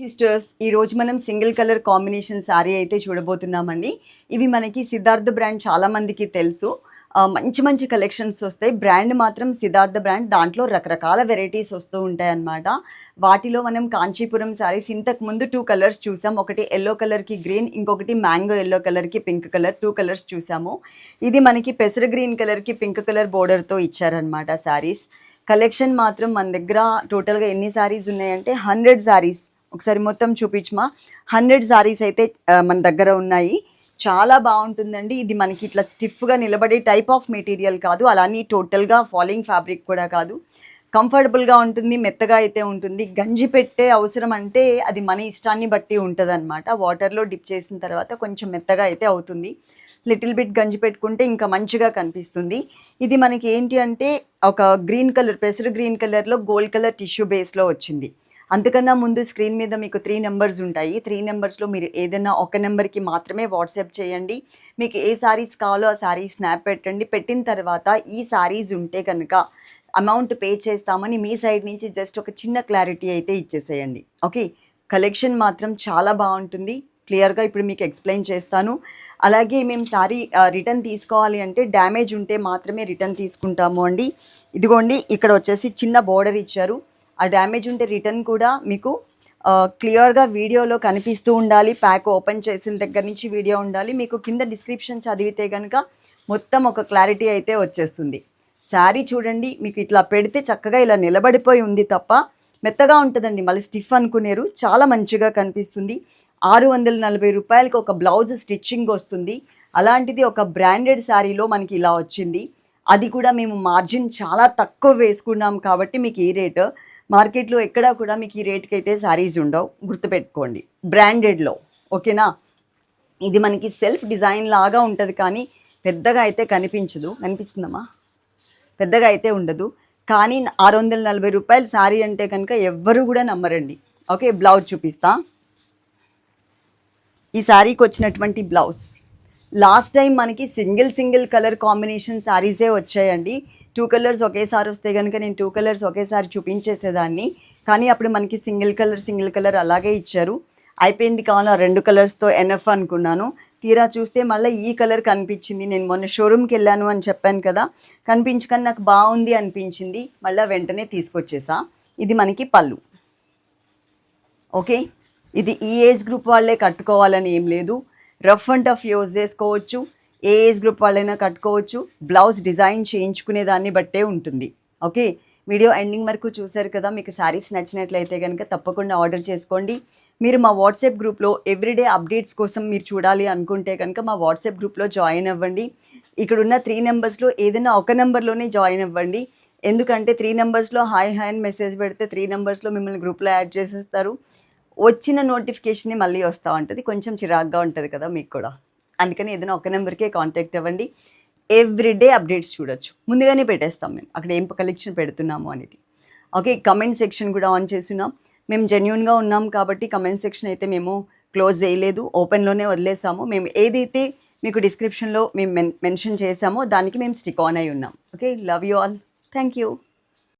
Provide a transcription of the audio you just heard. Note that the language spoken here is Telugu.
సిస్టర్స్ ఈ రోజు మనం సింగిల్ కలర్ కాంబినేషన్ శారీ అయితే చూడబోతున్నామండి. ఇవి మనకి సిద్ధార్థ బ్రాండ్ చాలామందికి తెలుసు. మంచి మంచి కలెక్షన్స్ వస్తాయి. బ్రాండ్ మాత్రం సిద్ధార్థ బ్రాండ్. దాంట్లో రకరకాల వెరైటీస్ వస్తూ ఉంటాయి అన్నమాట. వాటిలో మనం కాంచీపురం శారీస్ ఇంతకు ముందు టూ కలర్స్ చూసాం. ఒకటి ఎల్లో కలర్కి గ్రీన్ ఇంకొకటి మ్యాంగో ఎల్లో కలర్కి పింక్ కలర్ టూ కలర్స్ చూసాము. ఇది మనకి పెసర గ్రీన్ కలర్కి పింక్ కలర్ బోర్డర్తో ఇచ్చారనమాట శారీస్ కలెక్షన్ మాత్రం మన దగ్గర టోటల్గా ఎన్ని శారీస్ ఉన్నాయంటే హండ్రెడ్ శారీస్ ఒకసారి మొత్తం చూపించమా. హండ్రెడ్ శారీస్ అయితే మన దగ్గర ఉన్నాయి. చాలా బాగుంటుందండి. ఇది మనకి ఇట్లా స్టిఫ్గా నిలబడే టైప్ ఆఫ్ మెటీరియల్ కాదు. అలానే టోటల్గా ఫాలింగ్ ఫ్యాబ్రిక్ కూడా కాదు. కంఫర్టబుల్గా ఉంటుంది మెత్తగా అయితే ఉంటుంది. గంజి పెట్టే అవసరం అంటే అది మన ఇష్టాన్ని బట్టి ఉంటుంది అనమాట వాటర్లో డిప్ చేసిన తర్వాత కొంచెం మెత్తగా అయితే అవుతుంది. లిటిల్ బిట్ గంజి పెట్టుకుంటే ఇంకా మంచిగా కనిపిస్తుంది. ఇది మనకి ఏంటి అంటే ఒక గ్రీన్ కలర్ పెసరు గ్రీన్ కలర్లో గోల్డ్ కలర్ టిష్యూ బేస్లో వచ్చింది. అంతకన్నా ముందు స్క్రీన్ మీద మీకు త్రీ నెంబర్స్ ఉంటాయి. త్రీ నెంబర్స్లో మీరు ఏదైనా ఒక నెంబర్కి మాత్రమే వాట్సాప్ చేయండి. మీకు ఏ శారీస్ కావాలో ఆ శారీ స్నాప్ పెట్టండి. పెట్టిన తర్వాత ఈ శారీస్ ఉంటే కనుక అమౌంట్ పే చేస్తామని మీ సైడ్ నుంచి జస్ట్ ఒక చిన్న క్లారిటీ అయితే ఇచ్చేసేయండి. ఓకే కలెక్షన్ మాత్రం చాలా బాగుంటుంది. క్లియర్గా ఇప్పుడు మీకు ఎక్స్ప్లెయిన్ చేస్తాను. అలాగే మేము సారీ రిటర్న్ తీసుకోవాలి అంటే డ్యామేజ్ ఉంటే మాత్రమే రిటర్న్ తీసుకుంటాము అండి. ఇదిగోండి ఇక్కడ వచ్చేసి చిన్న బోర్డర్ ఇచ్చారు. ఆ డ్యామేజ్ ఉంటే రిటర్న్ కూడా మీకు క్లియర్గా వీడియోలో కనిపిస్తూ ఉండాలి. ప్యాక్ ఓపెన్ చేసిన దగ్గర నుంచి వీడియో ఉండాలి. మీకు కింద డిస్క్రిప్షన్ చదివితే కనుక మొత్తం ఒక క్లారిటీ అయితే వచ్చేస్తుంది. శారీ చూడండి మీకు ఇట్లా పెడితే చక్కగా ఇలా నిలబడిపోయి ఉంది తప్ప మెత్తగా ఉంటుందండి. మళ్ళీ స్టిఫ్ అనుకునేరు. చాలా మంచిగా కనిపిస్తుంది. ఆరు వందల నలభై రూపాయలకి ఒక బ్లౌజ్ స్టిచ్చింగ్ వస్తుంది. అలాంటిది ఒక బ్రాండెడ్ శారీలో మనకి ఇలా వచ్చింది. అది కూడా మేము మార్జిన్ చాలా తక్కువ వేసుకున్నాం కాబట్టి మీకు ఈ రేటు మార్కెట్లో ఎక్కడా కూడా మీకు ఈ రేట్కి అయితే శారీస్ ఉండవు. గుర్తుపెట్టుకోండి. బ్రాండెడ్లో ఓకేనా? ఇది మనకి సెల్ఫ్ డిజైన్ లాగా ఉంటుంది కానీ పెద్దగా అయితే కనిపించదు. కనిపిస్తుందమ్మా? పెద్దగా అయితే ఉండదు. కానీ ఆరు వందల నలభై రూపాయలు శారీ అంటే కనుక ఎవ్వరు కూడా నమ్మరండి. ఓకే బ్లౌజ్ చూపిస్తా. ఈ శారీకి వచ్చినటువంటి బ్లౌజ్. లాస్ట్ టైం మనకి సింగిల్ సింగిల్ కలర్ కాంబినేషన్ శారీసే వచ్చాయండి. టూ కలర్స్ ఒకేసారి వస్తే కనుక నేను టూ కలర్స్ ఒకేసారి చూపించేసేదాన్ని. కానీ అప్పుడు మనకి సింగిల్ కలర్ సింగిల్ కలర్ అలాగే ఇచ్చారు. అయిపోయింది కావాలి రెండు కలర్స్తో ఎన్ఎఫ్ అనుకున్నాను. తీరా చూస్తే మళ్ళీ ఈ కలర్ కనిపించింది. నేను మొన్న షోరూమ్కి వెళ్ళాను అని చెప్పాను కదా. కనిపించకని నాకు బాగుంది అనిపించింది. మళ్ళీ వెంటనే తీసుకొచ్చేసా. ఇది మనకి పళ్ళు. ఓకే? ఇది ఈ ఏజ్ గ్రూప్ వాళ్ళే కట్టుకోవాలని ఏం లేదు. రఫ్ అండ్ టఫ్ యూజ్ చేసుకోవచ్చు. ఏ ఏజ్ గ్రూప్ వాళ్ళైనా కట్టుకోవచ్చు. బ్లౌజ్ డిజైన్ చేయించుకునే దాన్ని బట్టే ఉంటుంది. ఓకే? వీడియో ఎండింగ్ వరకు చూశారు కదా మీకు శారీస్ నచ్చినట్లయితే కనుక తప్పకుండా ఆర్డర్ చేసుకోండి. మీరు మా వాట్సాప్ గ్రూప్లో ఎవ్రీడే అప్డేట్స్ కోసం మీరు చూడాలి అనుకుంటే కనుక మా వాట్సాప్ గ్రూప్లో జాయిన్ అవ్వండి. ఇక్కడ ఉన్న త్రీ నెంబర్స్లో ఏదైనా ఒక నెంబర్లోనే జాయిన్ అవ్వండి. ఎందుకంటే త్రీ నెంబర్స్లో హాయ్ హాయ్ అని మెసేజ్ పెడితే త్రీ నెంబర్స్లో మిమ్మల్ని గ్రూప్లో యాడ్ చేసేస్తారు. వచ్చిన నోటిఫికేషన్ని మళ్ళీ వస్తూ ఉంటుంది. కొంచెం చిరాగ్గా ఉంటుంది కదా మీకు కూడా. అందుకని ఏదైనా ఒక నెంబర్కే కాంటాక్ట్ అవ్వండి. ఎవ్రీడే అప్డేట్స్ చూడొచ్చు. ముందుగానే పెట్టేస్తాం మేము. అక్కడ ఏం కలెక్షన్ పెడుతున్నాము అనేది. ఓకే కమెంట్ సెక్షన్ కూడా ఆన్ చేస్తున్నాం. మేము జెన్యున్గా ఉన్నాం కాబట్టి కమెంట్ సెక్షన్ అయితే మేము క్లోజ్ చేయలేదు. ఓపెన్లోనే వదిలేసాము. మేము ఏదైతే మీకు డిస్క్రిప్షన్లో మేము మెన్ మెన్షన్ చేసామో దానికి మేము స్టిక్ ఆన్ అయి ఉన్నాం. Okay love you all thank you